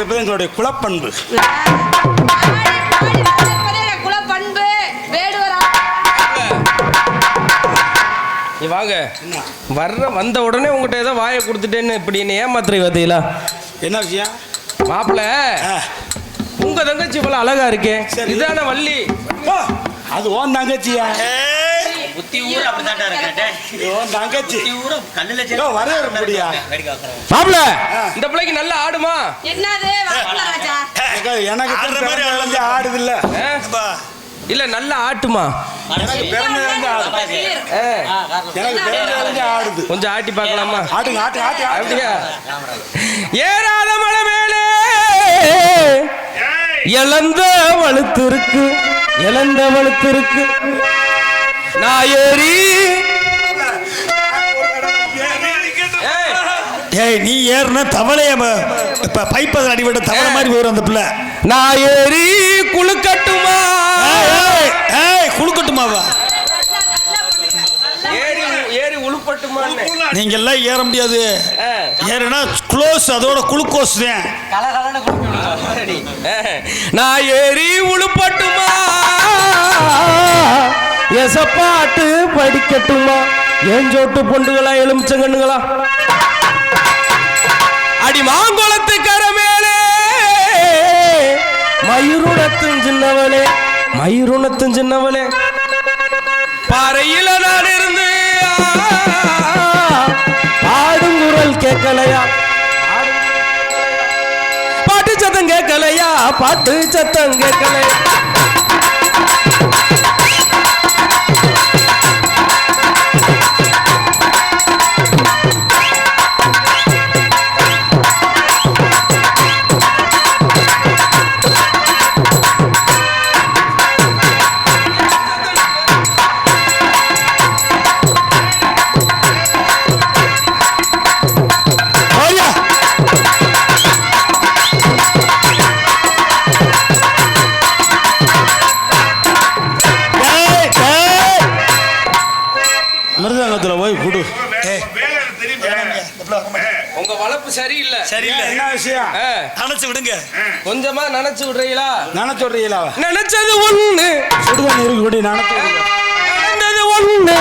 எங்களுடைய குலப்பண்பு. நீ வாங்க. வர்ற வந்த உடனே உங்ககிட்ட ஏதோ வாயை கொடுத்துட்டேன்னு இப்படி என்ன ஏமாத்துறீ பார்த்தீங்களா? என்ன விஷயம்? மாப்பிள்ள. உங்க தங்கச்சி இவ்வளவு அழகா இருக்கே. சரி. இதான வள்ளி. ஓ, அது ஓன் தங்கச்சியா? புத்தி ஊர் இருக்கேன். தங்கச்சி. ஊர் முடியா? இந்த பிள்ளைக்கு நல்லா ஆடுமா? என்னது? எனக்கு ஆடுது இல்ல நல்லா ஆட்டுமா? கொஞ்சம் ஆட்டி பார்க்கலாமா? ஆட்டுங்க ஆட்டு ஆட்டு அப்படியா? ஏறாத மலை மேலே. இழந்த வழுத்து இருக்கு இழந்த வழுத்து இருக்கு நான் ஏறி ஏய், நீ ஏறுன தவளைய இப்ப பைப்பதில் அடிபட்ட தவளை மாதிரி வரும் அந்த பிள்ளை. நான் ஏறி குளுக்கட்டுமா ஏய், குளுக்கட்டுமாவா ஏறி ஏறி உளுப்பட்டுமான்னு நீங்க எல்லாம் ஏற முடியாது. ஏறுனா க்ளோஸ் அதோட குளுக்கோஸ் தான். நான் ஏறி உளுப்பட்டுமா எசப்பாட்டு படிக்கட்டுமா? ஏன் சோட்டு பொண்டுகளா எலுமிச்சங்கண்ணுகளா அடி மாங்குளத்து கரமேலே. மயிருணத்தும் சின்னவளே மயிருணத்தும் சின்னவளே. பாறையில நான் இருந்து பாடும் குரல் கேட்கலையா? பாட்டு சத்தம் கேட்கலையா? பாட்டு சத்தம் கேட்கலையா? வளர்ப்பு சரியில்லை. சரியில்லை. என்ன விஷயம்? அணைச்சு விடுங்க. கொஞ்சமா நினைச்சு விடுறீங்களா? நினைச்சு விடுறீங்களா? நினைச்சது ஒண்ணு. சுடுதண்ணி இருக்கு குடி நினைச்சு ஒண்ணு.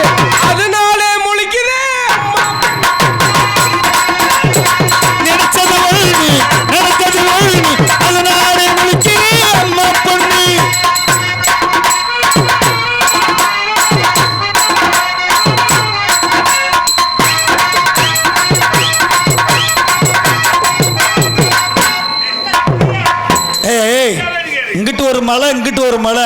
அதனாலே மலை இங்கிட்டு ஒரு மலை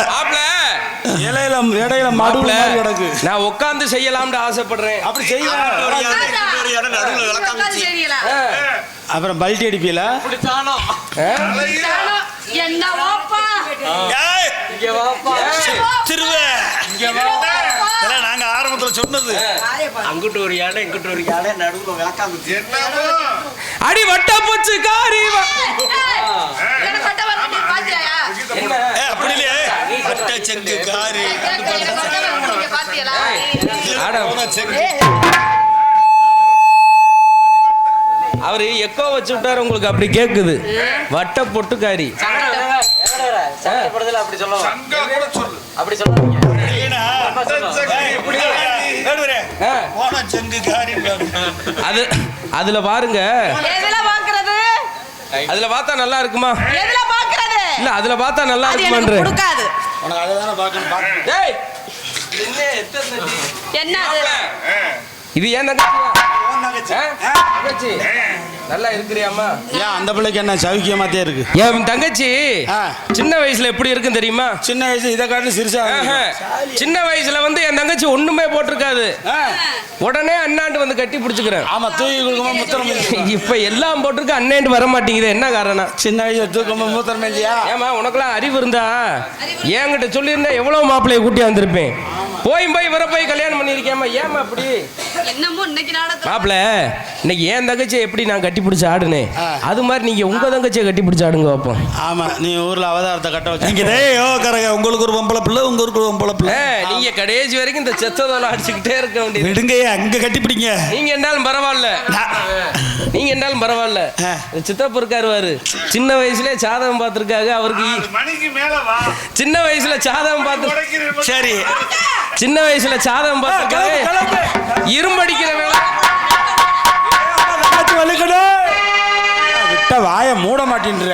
இலையில இடையில மடு மாப்ள மாதிரி கிடக்கு நான் உட்கார்ந்து செய்யலாம்னு ஆசைப்படுறேன் அப்படி செய்யலாம் அப்புறம் பல்ட்டி அடிப்பீல நாங்க ஆரம்பத்துல சொன்னது அங்கிட்டு ஒரு யானை இங்கிட்டு ஒரு யானை நடுவுல விளக்காம அடி வட்ட பூச்சு காரி அப்படி இல்லையே. செங்கு காரி அவரு எக்கோ வச்சு விட்டாரு உங்களுக்கு அப்படி கேக்குது. வட்ட பொட்டுக்காரி. அப்படி சொல்லுவோம் அப்படி சொல்லுவீங்க அது அதுல பாருங்க. அதுல பார்த்தா நல்லா இருக்குமா? எதுல பாக்குறது இல்ல அதுல பார்த்தா நல்லா அது எனக்கு இருக்குமான்ற. கொடுக்காது. உனக்கு அதை தானே பார்க்கணும் பார்க்கணும். டேய் என்ன எத்தனை? என்ன அது? இது ஏன் தங்கச்சியா? ஆ? தங்கச்சி. நல்லா இருக்கிறியாமா ஏன் அந்த பிள்ளைக்கு என்ன சவுக்கியமாத்தே இருக்கு? என் தங்கச்சி. சின்ன வயசுல எப்படி இருக்கும் தெரியுமா? சின்ன வயசு இதை காட்டி சிறுசா. சின்ன வயசுல வந்து என் தங்கச்சி ஒண்ணுமே போட்டிருக்காது. உடனே அண்ணாண்டு வந்து கட்டி பிடிச்சுக்கிறேன். ஆமா தூக்கி கொடுக்குமா முத்திரம். இப்ப எல்லாம் போட்டிருக்கு அண்ணேண்டு வர மாட்டேங்குது. என்ன காரணம்? சின்ன வயசு தூக்கமா மூத்திரம் மேஞ்சியா ஏமா உனக்கெல்லாம் அறிவு இருந்தா? என்கிட்ட சொல்லியிருந்தா எவ்வளவு மாப்பிள்ளைய கூட்டி வந்திருப்பேன். போய் போய் இவரை போய் கல்யாணம் பண்ணியிருக்கேம்மா ஏமா அப்படி? என்னமோ இன்னைக்கு மாப்பிள்ள இன்னைக்கு என் தங்கச்சி எப்படி நான் கட்டி கட்டி பிடிச்சி ஆடுனே. அது மாதிரி நீங்க உங்க தங்கச்சியை கட்டி பிடிச்சி ஆடுங்க வைப்போம் ஆமா நீ ஊர்ல அவதாரத்தை கட்ட வச்சு. நீங்க டேய் யோ கரக உங்களுக்கு ஒரு பொம்பளை பிள்ளை உங்களுக்கு ஒரு பொம்பளை பிள்ளை. நீங்க கடைசி வரைக்கும் இந்த செத்ததோல அடிச்சுக்கிட்டே இருக்க வேண்டியது. விடுங்க அங்க கட்டி பிடிங்க? நீங்க என்னாலும் பரவாயில்ல. நீங்க என்னாலும் பரவாயில்ல. சித்தப்பு இருக்காரு சின்ன வயசுல சாதகம் பார்த்திருக்காங்க அவருக்கு சின்ன வயசுல சாதகம் பார்த்து சரி. சின்ன வயசுல சாதகம் பார்த்திருக்காங்க இரும்படிக்கிற வேலை. விட்ட வாயை மூட மாட்டேன்ற.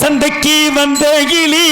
சண்டைக்கு வந்த கிளி.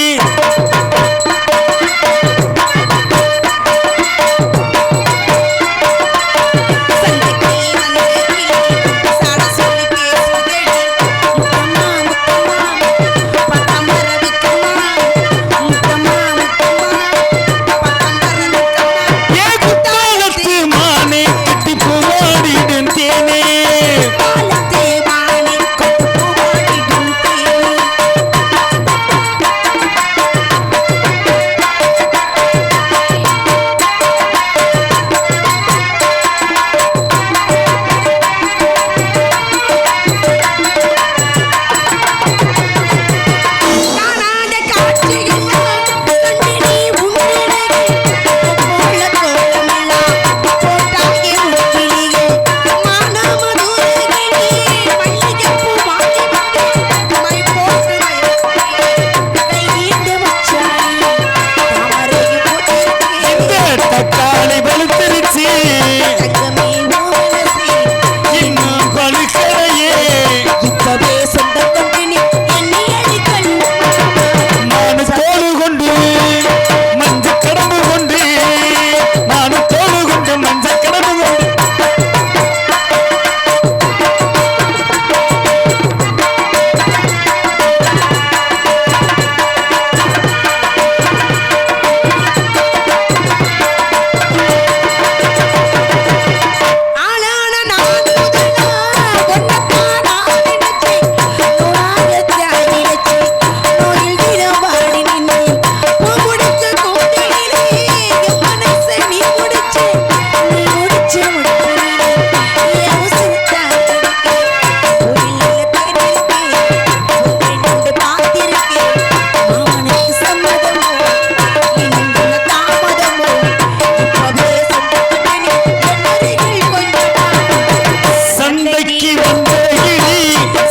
இன்னைக்கு வந்தடி.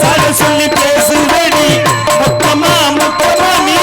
சர சொல்லி பேசுதடி முத்தமா முத்தமா நீ